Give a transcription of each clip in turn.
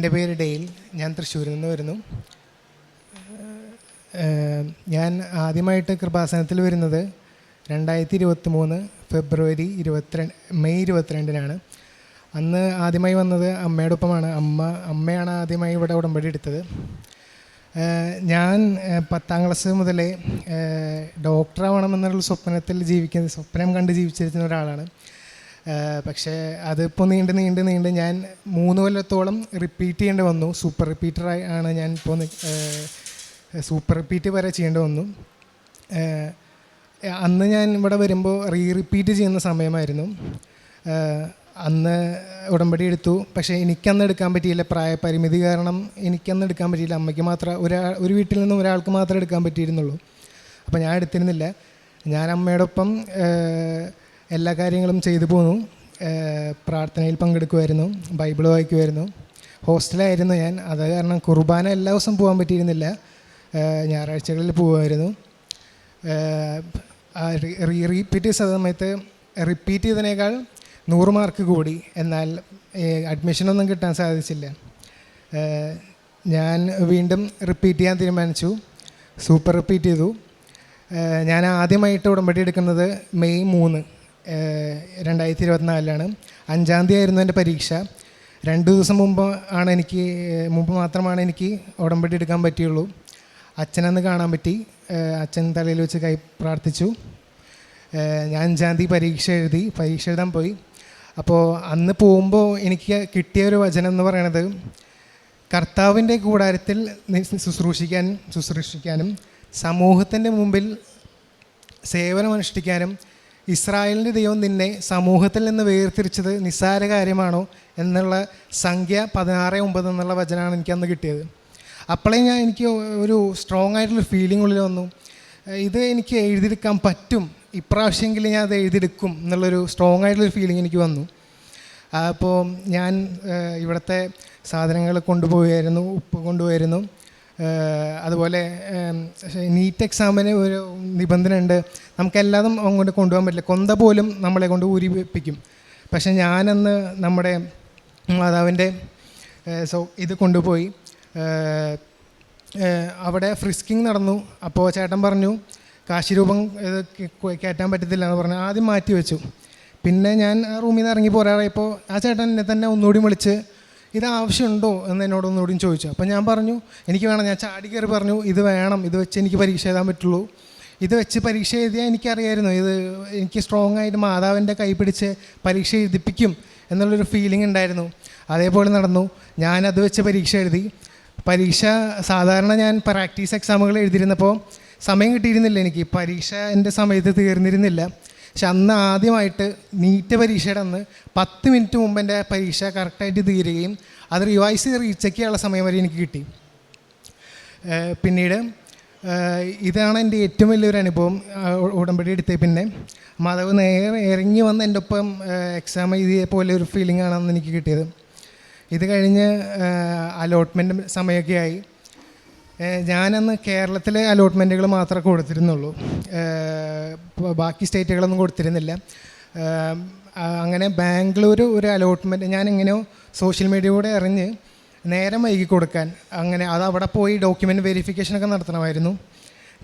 എന്റെ പേര് ഡെയിൽ ഞാൻ തൃശ്ശൂരിൽ നിന്ന് വരുന്നു. ഞാൻ ആദ്യമായിട്ട് കൃപാസനത്തിൽ വരുന്നത് രണ്ടായിരത്തി ഇരുപത്തി മൂന്ന് ഫെബ്രുവരി ഇരുപത്തിരണ്ട് മെയ് ഇരുപത്തിരണ്ടിനാണ്. അന്ന് ആദ്യമായി വന്നത് അമ്മയുടെ ഒപ്പമാണ് അമ്മ അമ്മയാണ് ആദ്യമായി ഇവിടെ ഉടമ്പടി എടുത്തത്. ഞാൻ പത്താം ക്ലാസ് മുതലേ ഡോക്ടറാവണമെന്നുള്ള സ്വപ്നത്തിൽ ജീവിക്കുന്ന സ്വപ്നം കണ്ട് ജീവിച്ചിരുന്ന ഒരാളാണ്. പക്ഷേ അതിപ്പോൾ നീണ്ട് നീണ്ട് നീണ്ട് ഞാൻ മൂന്ന് കൊല്ലത്തോളം റിപ്പീറ്റ് ചെയ്യേണ്ടി വന്നു. സൂപ്പർ റിപ്പീറ്ററായി ആണ് ഞാൻ ഇപ്പോൾ സൂപ്പർ റിപ്പീറ്റ് വരെ ചെയ്യേണ്ടി വന്നു. അന്ന് ഞാൻ ഇവിടെ വരുമ്പോൾ റീ റിപ്പീറ്റ് ചെയ്യുന്ന സമയമായിരുന്നു. അന്ന് ഉടമ്പടി എടുത്തു. പക്ഷേ എനിക്കന്ന് എടുക്കാൻ പറ്റിയില്ല. പ്രായപരിമിതി കാരണം എനിക്കന്ന് എടുക്കാൻ പറ്റിയില്ല. അമ്മയ്ക്ക് മാത്രം ഒരാ ഒരു വീട്ടിൽ നിന്നും ഒരാൾക്ക് മാത്രമേ എടുക്കാൻ പറ്റിയിരുന്നുള്ളൂ. അപ്പോൾ ഞാൻ എടുത്തിരുന്നില്ല. ഞാൻ അമ്മയോടൊപ്പം എല്ലാ കാര്യങ്ങളും ചെയ്തു പോന്നു. പ്രാർത്ഥനയിൽ പങ്കെടുക്കുമായിരുന്നു ബൈബിൾ വായിക്കുമായിരുന്നു ഹോസ്റ്റലായിരുന്നു ഞാൻ. അത് കാരണം കുർബാന എല്ലാ ദിവസവും പോകാൻ പറ്റിയിരുന്നില്ല. ഞായറാഴ്ചകളിൽ പോകുമായിരുന്നു റീപ്പീറ്റ് ചെയ്ത സമയത്ത് റിപ്പീറ്റ് ചെയ്തതിനേക്കാൾ നൂറ് മാർക്ക് കൂടി. എന്നാൽ അഡ്മിഷനൊന്നും കിട്ടാൻ സാധിച്ചില്ല. ഞാൻ വീണ്ടും റിപ്പീറ്റ് ചെയ്യാൻ തീരുമാനിച്ചു. സൂപ്പർ റിപ്പീറ്റ് ചെയ്തു. ഞാൻ ആദ്യമായിട്ട് ഉടമ്പടി എടുക്കുന്നത് മെയ് മൂന്ന്. രണ്ടായിരത്തി ഇരുപത്തിനാലിലാണ് അഞ്ചാം തീയതി ആയിരുന്നു എന്റെ പരീക്ഷ. രണ്ട് ദിവസം മുമ്പ് ആണ് എനിക്ക് മുമ്പ് മാത്രമാണ് എനിക്ക് ഉടമ്പടി എടുക്കാൻ പറ്റിയുള്ളൂ. അച്ഛനന്ന് കാണാൻ പറ്റി. അച്ഛൻ തലയിൽ വെച്ച് കൈ പ്രാർത്ഥിച്ചു. ഞാൻ അഞ്ചാം തീയതി പരീക്ഷ എഴുതി പരീക്ഷ എഴുതാൻ പോയി. അപ്പോൾ അന്ന് പോകുമ്പോൾ എനിക്ക് കിട്ടിയ ഒരു വചനം എന്ന് പറയണത് കർത്താവിന്റെ കൂടാരത്തിൽ ശുശ്രൂഷിക്കാനും ശുശ്രൂഷിക്കാനും സമൂഹത്തിന്റെ മുമ്പിൽ സേവനമനുഷ്ഠിക്കാനും ഇസ്രായേലിന്റെ ദൈവം നിന്നെ സമൂഹത്തിൽ നിന്ന് വേർതിരിച്ചത് നിസ്സാര കാര്യമാണോ എന്നുള്ള സംഖ്യ പതിനാറ് ഒമ്പത് എന്നുള്ള വചനമാണ് എനിക്ക് അന്ന് കിട്ടിയത്. അപ്പോഴേ ഞാൻ എനിക്ക് ഒരു സ്ട്രോങ് ആയിട്ടുള്ള ഫീലിംഗ് ഉള്ളിൽ വന്നു. ഇത് എനിക്ക് എഴുതിയെടുക്കാൻ പറ്റും. ഇപ്രാവശ്യമെങ്കിലും ഞാൻ അത് എഴുതിയെടുക്കും എന്നുള്ളൊരു സ്ട്രോങ് ആയിട്ടുള്ളൊരു ഫീലിംഗ് എനിക്ക് വന്നു. അപ്പോൾ ഞാൻ ഇവിടുത്തെ സാധനങ്ങൾ കൊണ്ടുപോയായിരുന്നു ഉപ്പ് കൊണ്ടുപോയായിരുന്നു. അതുപോലെ നീറ്റ് എക്സാമിന് ഒരു നിബന്ധന ഉണ്ട് നമുക്കെല്ലാതും അങ്ങോട്ട് കൊണ്ടുപോകാൻ പറ്റില്ല. കൊന്ത പോലും നമ്മളെ കൊണ്ട് ഊരിപ്പിക്കും പക്ഷെ ഞാനന്ന് നമ്മുടെ മാതാവിന്റെ സോ ഇത് കൊണ്ടുപോയി. അവിടെ ഫ്രിസ്കിങ് നടന്നു. അപ്പോൾ ചേട്ടൻ പറഞ്ഞു കാശിരൂപം ഇത് കയറ്റാൻ പറ്റത്തില്ല എന്ന് പറഞ്ഞു ആദ്യം മാറ്റി വെച്ചു പിന്നെ ഞാൻ റൂമിൽ നിന്ന് ഇറങ്ങി പോരാറായപ്പോൾ ആ ചേട്ടൻ എന്നെ തന്നെ ഒന്നുകൂടി വിളിച്ച് ഇത് ആവശ്യമുണ്ടോ എന്ന് എന്നോട് ഒന്നുകൂടി ചോദിച്ചു. അപ്പം ഞാൻ പറഞ്ഞു എനിക്ക് വേണം ഞാൻ ചാടി കയറി പറഞ്ഞു ഇത് വേണം ഇത് വെച്ച് എനിക്ക് പരീക്ഷ എഴുതാൻ പറ്റുള്ളൂ. ഇത് വെച്ച് പരീക്ഷ എഴുതിയാൽ എനിക്കറിയായിരുന്നു ഇത് എനിക്ക് സ്ട്രോങ് ആയിട്ട് മാതാവിന്റെ കൈ പിടിച്ച് പരീക്ഷ എഴുതിപ്പിക്കും എന്നുള്ളൊരു ഫീലിംഗ് ഉണ്ടായിരുന്നു. അതേപോലെ നടന്നു ഞാനത് വെച്ച് പരീക്ഷ എഴുതി. പരീക്ഷ സാധാരണ ഞാൻ പ്രാക്ടീസ് എക്സാമുകൾ എഴുതിയിരുന്നപ്പോൾ സമയം കിട്ടിയിരുന്നില്ല എനിക്ക്. പരീക്ഷ എന്റെ സമയത്ത് തീർന്നിരുന്നില്ല. പക്ഷെ അന്ന് ആദ്യമായിട്ട് നീറ്റ് പരീക്ഷയുടെ അന്ന് പത്ത് മിനിറ്റ് മുമ്പ് എന്റെ പരീക്ഷ കറക്റ്റായിട്ട് തീരുകയും അത് റിവൈസ് ചെയ്ത് റീചെക്ക് ചെയ്യാനുള്ള സമയം വരെ എനിക്ക് കിട്ടി. പിന്നീട് ഇതാണ് എന്റെ ഏറ്റവും വലിയൊരു അനുഭവം ഉടമ്പടി എടുത്തേ. പിന്നെ മാധവ് നേരെ ഇറങ്ങി വന്ന് എന്റെ ഒപ്പം എക്സാം എഴുതിയ പോലെ ഒരു ഫീലിംഗ് ആണെന്ന് എനിക്ക് കിട്ടിയത്. ഇത് കഴിഞ്ഞ് അലോട്ട്മെന്റ് സമയമൊക്കെ ആയി. ഞാനന്ന് കേരളത്തിലെ അലോട്ട്മെന്റുകൾ മാത്രമേ കൊടുത്തിരുന്നുള്ളൂ. ബാക്കി സ്റ്റേറ്റുകളൊന്നും കൊടുത്തിരുന്നില്ല. അങ്ങനെ ബാംഗ്ലൂർ ഒരു അലോട്ട്മെന്റ് ഞാൻ എങ്ങനെയോ സോഷ്യൽ മീഡിയയിലൂടെ അറിഞ്ഞ് നേരം വൈകി കൊടുക്കാൻ അങ്ങനെ അത് അവിടെ പോയി ഡോക്യുമെന്റ് വെരിഫിക്കേഷനൊക്കെ നടത്തണമായിരുന്നു.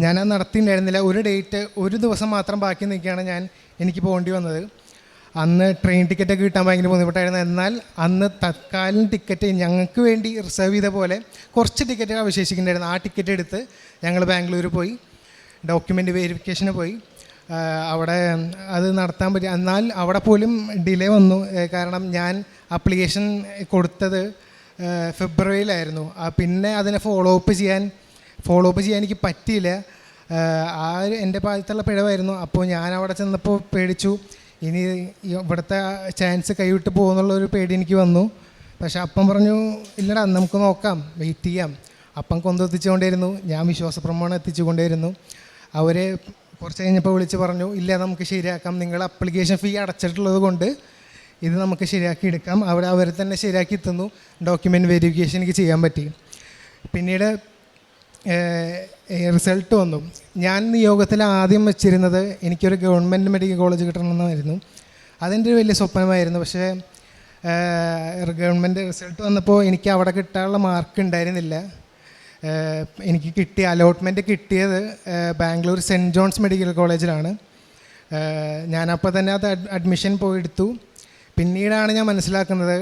ഞാനത് നടത്തിയിട്ടുണ്ടായിരുന്നില്ല. ഒരു ഡേറ്റ് ഒരു ദിവസം മാത്രം ബാക്കി നിൽക്കുകയാണ് ഞാൻ എനിക്ക് പോകേണ്ടി വന്നത്. അന്ന് ട്രെയിൻ ടിക്കറ്റൊക്കെ കിട്ടാൻ ഭയങ്കര ബുദ്ധിമുട്ടായിരുന്നു. എന്നാൽ അന്ന് തൽക്കാലം ടിക്കറ്റ് ഞങ്ങൾക്ക് വേണ്ടി റിസർവ് ചെയ്ത പോലെ കുറച്ച് ടിക്കറ്റ് അവശേഷിക്കുന്നുണ്ടായിരുന്നു. ആ ടിക്കറ്റ് എടുത്ത് ഞങ്ങൾ ബാംഗ്ലൂർ പോയി. ഡോക്യുമെന്റ് വെരിഫിക്കേഷന് പോയി. അവിടെ അത് നടത്താൻ പറ്റി. എന്നാൽ അവിടെ പോലും ഡിലേ വന്നു. കാരണം ഞാൻ അപ്ലിക്കേഷൻ കൊടുത്തത് ഫെബ്രുവരിയിലായിരുന്നു. പിന്നെ അതിനെ ഫോളോ അപ്പ് ചെയ്യാൻ ഫോളോ അപ്പ് ചെയ്യാൻ എനിക്ക് പറ്റിയില്ല. ആ, എന്റെ ഭാഗത്തുള്ള പിഴവായിരുന്നു. അപ്പോൾ ഞാൻ അവിടെ ചെന്നപ്പോൾ പേടിച്ചു. ഇനി ഇവിടുത്തെ ചാൻസ് കൈവിട്ട് പോകുന്നുള്ളൊരു പേടി എനിക്ക് വന്നു. പക്ഷേ അപ്പം പറഞ്ഞു ഇല്ലടാ നമുക്ക് നോക്കാം വെയിറ്റ് ചെയ്യാം. അപ്പം കൊന്തെത്തിച്ചുകൊണ്ടേയിരുന്നു. ഞാൻ വിശ്വാസപ്രമാണം എത്തിച്ചുകൊണ്ടേയിരുന്നു. അവർ കുറച്ച് കഴിഞ്ഞപ്പോൾ വിളിച്ച് പറഞ്ഞു ഇല്ല നമുക്ക് ശരിയാക്കാം. നിങ്ങൾ അപ്ലിക്കേഷൻ ഫീ അടച്ചിട്ടുള്ളത് കൊണ്ട് ഇത് നമുക്ക് ശരിയാക്കി എടുക്കാം. അവിടെ അവർ തന്നെ ശരിയാക്കി തന്നു. ഡോക്യുമെന്റ് വെരിഫിക്കേഷൻ എനിക്ക് ചെയ്യാൻ പറ്റി. പിന്നീട് റിസൾട്ട് വന്നു. ഞാൻ നിയോഗത്തിൽ ആദ്യം വെച്ചിരുന്നത് എനിക്കൊരു ഗവൺമെന്റ് മെഡിക്കൽ കോളേജ് കിട്ടണമെന്നായിരുന്നു. അതെന്റെ ഒരു വലിയ സ്വപ്നമായിരുന്നു. പക്ഷേ ഗവൺമെന്റ് റിസൾട്ട് വന്നപ്പോൾ എനിക്ക് അവിടെ കിട്ടാനുള്ള മാർക്ക് ഉണ്ടായിരുന്നില്ല. എനിക്ക് കിട്ടിയ അലോട്ട്മെന്റ് കിട്ടിയത് ബാംഗ്ലൂർ സെന്റ് ജോൺസ് മെഡിക്കൽ കോളേജിലാണ്. ഞാനപ്പോൾ തന്നെ അത് അഡ് അഡ്മിഷൻ പോയെടുത്തു. പിന്നീടാണ് ഞാൻ മനസ്സിലാക്കുന്നത്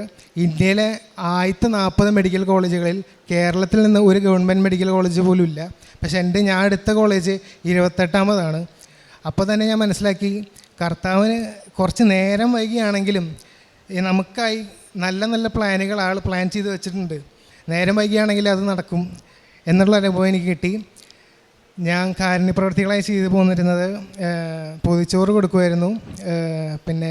ഇന്ത്യയിലെ ആദ്യത്തെ നാൽപ്പത് മെഡിക്കൽ കോളേജുകളിൽ കേരളത്തിൽ നിന്ന് ഒരു ഗവൺമെന്റ് മെഡിക്കൽ കോളേജ് പോലും ഇല്ല. പക്ഷേ എന്റെ ഞാൻ എടുത്ത കോളേജ് ഇരുപത്തെട്ടാമതാണ്. അപ്പോൾ തന്നെ ഞാൻ മനസ്സിലാക്കി കർത്താവിന് കുറച്ച് നേരം വൈകിയാണെങ്കിലും നമുക്കായി നല്ല നല്ല പ്ലാനുകൾ ആൾ പ്ലാൻ ചെയ്ത് വെച്ചിട്ടുണ്ട്. നേരം വൈകിയാണെങ്കിൽ അത് നടക്കും. എന്നുള്ള അനുഭവം എനിക്ക് കിട്ടി. ഞാൻ കാരുണ്യ പ്രവർത്തികളായി ചെയ്തു പോന്നിരുന്നത് പൊതിച്ചോറ് കൊടുക്കുമായിരുന്നു പിന്നെ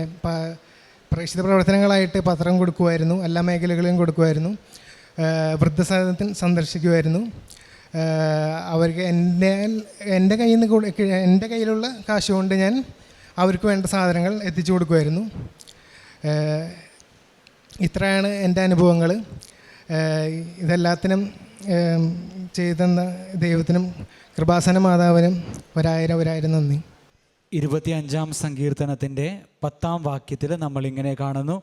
പ്രേക്ഷിത പ്രവർത്തനങ്ങളായിട്ട് പത്രം കൊടുക്കുമായിരുന്നു എല്ലാ മേഖലകളിലും കൊടുക്കുമായിരുന്നു വൃദ്ധസദനത്തിൽ സന്ദർശിക്കുമായിരുന്നു. അവർക്ക് എന്റെ എന്റെ കയ്യിൽ നിന്ന് എന്റെ കയ്യിലുള്ള കാശ് കൊണ്ട് ഞാൻ അവർക്ക് വേണ്ട സാധനങ്ങൾ എത്തിച്ചു കൊടുക്കുമായിരുന്നു. ഇത്രയാണ് എന്റെ അനുഭവങ്ങൾ. ഇതെല്ലാത്തിനും ചെയ്തെന്ന ദൈവത്തിനും കൃപാസന മാതാവിനും ഒരായിരം ഒരായിരം നന്ദി. ഇരുപത്തിയഞ്ചാം സങ്കീർത്തനത്തിന്റെ പത്താം വാക്യത്തിൽ നമ്മൾ ഇങ്ങനെ കാണുന്നു.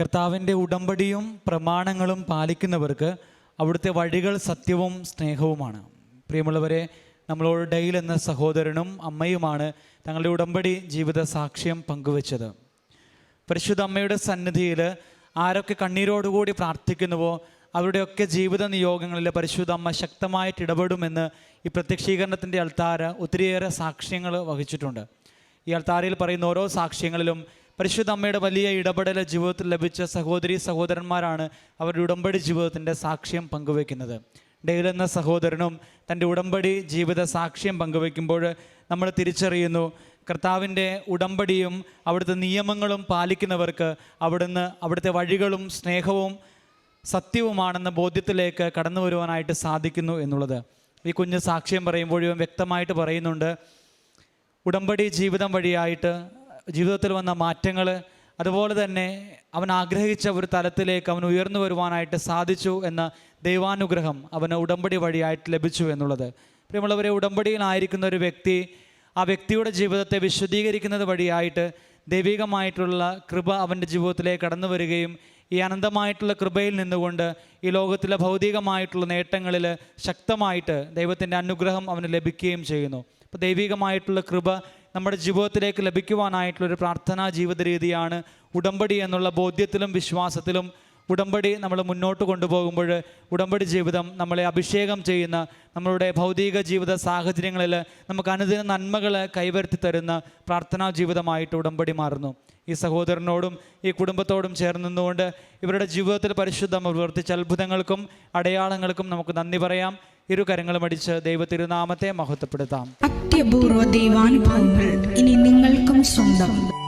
കർത്താവിന്റെ ഉടമ്പടിയും പ്രമാണങ്ങളും പാലിക്കുന്നവർക്ക് അവിടുത്തെ വഴികൾ സത്യവും സ്നേഹവുമാണ്. പ്രിയമുള്ളവരെ നമ്മളോട് ഡെയിൽ എന്ന സഹോദരനും അമ്മയുമാണ് തങ്ങളുടെ ഉടമ്പടി ജീവിത സാക്ഷ്യം പങ്കുവച്ചത്. പരിശുദ്ധ അമ്മയുടെ സന്നിധിയിൽ ആരൊക്കെ കണ്ണീരോടുകൂടി പ്രാർത്ഥിക്കുന്നുവോ അവരുടെയൊക്കെ ജീവിത നിയോഗങ്ങളിൽ പരിശുദ്ധ അമ്മ ശക്തമായിട്ട് ഇടപെടുമെന്ന് ഈ പ്രത്യക്ഷീകരണത്തിന്റെ അൾത്താര ഒത്തിരിയേറെ സാക്ഷ്യങ്ങൾ വഹിച്ചിട്ടുണ്ട്. ഈ അൾത്താരയിൽ പറയുന്ന ഓരോ സാക്ഷ്യങ്ങളിലും പരിശുദ്ധ അമ്മയുടെ വലിയ ഇടപെടൽ ജീവിതത്തിൽ ലഭിച്ച സഹോദരി സഹോദരന്മാരാണ് അവരുടെ ഉടമ്പടി ജീവിതത്തിന്റെ സാക്ഷ്യം പങ്കുവെക്കുന്നത് ഡെയിൽ എന്ന സഹോദരനും തന്റെ ഉടമ്പടി ജീവിത സാക്ഷ്യം പങ്കുവെക്കുമ്പോൾ നമ്മൾ തിരിച്ചറിയുന്നു കർത്താവിന്റെ ഉടമ്പടിയും അവിടുത്തെ നിയമങ്ങളും പാലിക്കുന്നവർക്ക് അവിടുന്ന് അവിടുത്തെ വഴികളും സ്നേഹവും സത്യവുമാണെന്ന ബോധ്യത്തിലേക്ക് കടന്നു വരുവാനായിട്ട് സാധിക്കുന്നു എന്നുള്ളത്. ഈ കുഞ്ഞ് സാക്ഷ്യം പറയുമ്പോഴും വ്യക്തമായിട്ട് പറയുന്നുണ്ട്. ഉടമ്പടി ജീവിതം വഴിയായിട്ട് ജീവിതത്തിൽ വന്ന മാറ്റങ്ങൾ അതുപോലെ തന്നെ അവൻ ആഗ്രഹിച്ച ഒരു തലത്തിലേക്ക് അവൻ ഉയർന്നു വരുവാനായിട്ട് സാധിച്ചു എന്ന ദൈവാനുഗ്രഹം അവന് ഉടമ്പടി വഴിയായിട്ട് ലഭിച്ചു എന്നുള്ളത്. പ്രിയമുള്ളവരെ ഉടമ്പടിയിലായിരിക്കുന്ന ഒരു വ്യക്തി ആ വ്യക്തിയുടെ ജീവിതത്തെ വിശദീകരിക്കുന്നത് വഴിയായിട്ട് ദൈവികമായിട്ടുള്ള കൃപ അവന്റെ ജീവിതത്തിലേക്ക് കടന്നു വരികയും ഈ അനന്തമായിട്ടുള്ള കൃപയിൽ നിന്നുകൊണ്ട് ഈ ലോകത്തിലെ ഭൗതികമായിട്ടുള്ള നേട്ടങ്ങളിൽ ശക്തമായിട്ട് ദൈവത്തിന്റെ അനുഗ്രഹം അവന് ലഭിക്കുകയും ചെയ്യുന്നു. അപ്പോൾ ദൈവികമായിട്ടുള്ള കൃപ നമ്മുടെ ജീവിതത്തിലേക്ക് ലഭിക്കുവാനായിട്ടുള്ളൊരു പ്രാർത്ഥനാ ജീവിത രീതിയാണ് ഉടമ്പടി എന്നുള്ള ബോധ്യത്തിലും വിശ്വാസത്തിലും ഉടമ്പടി നമ്മൾ മുന്നോട്ട് കൊണ്ടുപോകുമ്പോൾ ഉടമ്പടി ജീവിതം നമ്മളെ അഭിഷേകം ചെയ്യുന്ന നമ്മളുടെ ഭൗതിക ജീവിത സാഹചര്യങ്ങളിൽ നമുക്ക് അനുദിന നന്മകൾ കൈവരുത്തി തരുന്ന പ്രാർത്ഥനാ ജീവിതമായിട്ട് ഉടമ്പടി മാറുന്നു. ഈ സഹോദരനോടും ഈ കുടുംബത്തോടും ചേർന്ന് നിന്നുകൊണ്ട് ഇവരുടെ ജീവിതത്തിൽ പരിശുദ്ധം പ്രവർത്തിച്ച അത്ഭുതങ്ങൾക്കും അടയാളങ്ങൾക്കും നമുക്ക് നന്ദി പറയാം. ഇരു കരങ്ങളും അടിച്ച് ദൈവത്തിരുനാമത്തെ മഹത്വപ്പെടുത്താം. അത്യപൂർവ ദൈവാനുഭവങ്ങൾ ഇനി നിങ്ങൾക്കും സ്വന്തം.